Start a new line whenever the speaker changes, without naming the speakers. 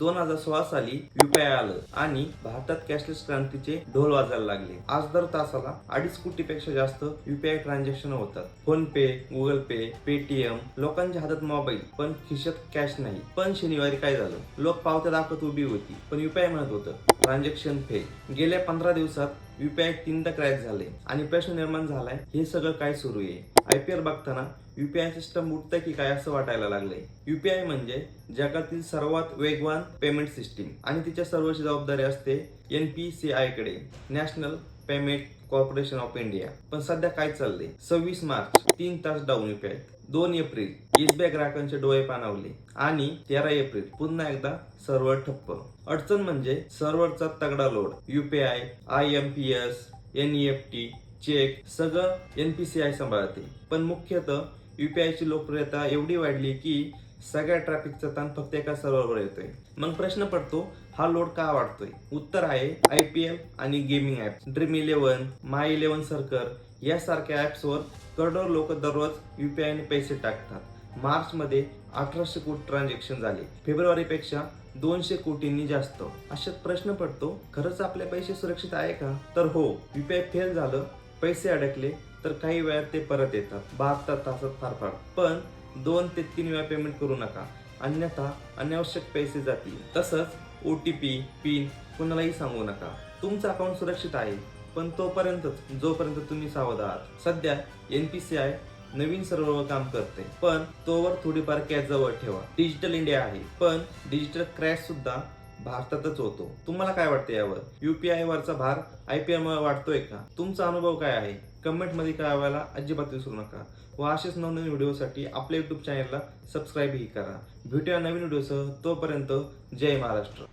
दोन हजार सोळा साली युपीआय आलं आणि भारतात कॅशलेस क्रांतीचे ढोल वाजायला लागले. आज दर तासाला अडीच कोटीपेक्षा जास्त युपीआय ट्रान्झॅक्शन होतात. PhonePe Google pay Paytm लोकांच्या हातात मोबाईल पण खिशात कॅश नाही. पण शनिवारी काय झालं? लोक पावत्या दाखवत उभी होती पण युपीआय म्हणत होतं ट्रान्झॅक्शन फे गेल्या पंधरा दिवसात युपीआय तीनदा क्रॅश झाले आणि प्रश्न निर्माण झालाय हे सगळं काय सुरू आहे? आयपीएल बघताना युपीआय सिस्टम उठतं की काय असं वाटायला लागलंय? युपीआय म्हणजे जगातील सर्वात वेगवान पेमेंट सिस्टीम आणि तिच्या सर्वची जबाबदारी असते N P C आयकडे national payment corporation of India. पण सध्या काय चाललंय? सव्वीस मार्च तीन तास डाऊन युपीआय दोन एप्रिल एसबीआय ग्राहकांचे डोळे पाणावले. आणि तेरा एप्रिल पुन्हा एकदा सर्व्हर ठप्प. अडचण म्हणजे सर्व्हरचा तगडा load UPI I M P S N E F T check सगळं एन पी सी आय सांभाळते. पण मुख्यतः UPI ची लोकप्रियता एवढी वाढली की सगळ्या ट्रॅफिकचा ताण फक्त एका सर्व्हरवर येतोय. मग प्रश्न पडतो हा लोड का वाढतोय? उत्तर आहे आय पी एल आणि gaming app Dream Eleven My Eleven Circle यासारख्या ऍप्सवर करोडो लोक दररोज UPI ने पैसे टाकतात. मार्च मध्ये अठराशे कोटी ट्रान्झॅक्शन झाले. फेब्रुवारीपेक्षा दोनशे कोटींनी जास्त. अशात प्रश्न पडतो खरंच आपले पैसे सुरक्षित आहे का? तर हो युपीआय फेल झालं पैसे अडकले तर काही वेळात ते परत येतात. बहात्तर तासात फार फार. पण दोन ते तीन वेळा पेमेंट करू नका. अन्यथा अनावश्यक पैसे जातील. तसंच ओ टी पी पिन कुणालाही सांगू नका. तुमचं अकाउंट सुरक्षित आहे पण तोपर्यंतच जोपर्यंत तुम्ही सावध आहात. सध्या एन पी सी आय नवीन सर्व्हरवर काम करते पण तोवर थोडीफार कॅश जवळ ठेवा. डिजिटल इंडिया आहे पण डिजिटल क्रॅश सुद्धा भारतातच होतो. तुम्हाला काय वाटतं यावर? युपीआय वरचा भार आयपीएल मुळे वाटतोय का? तुमचा अनुभव काय आहे? कमेंटमध्ये कळवायला अजिबात विसरू नका. व असेच नवनवीन व्हिडिओसाठी आपल्या युट्यूब चॅनलला सबस्क्राईबही करा. भेटूया नवीन व्हिडिओसह तोपर्यंत जय महाराष्ट्र.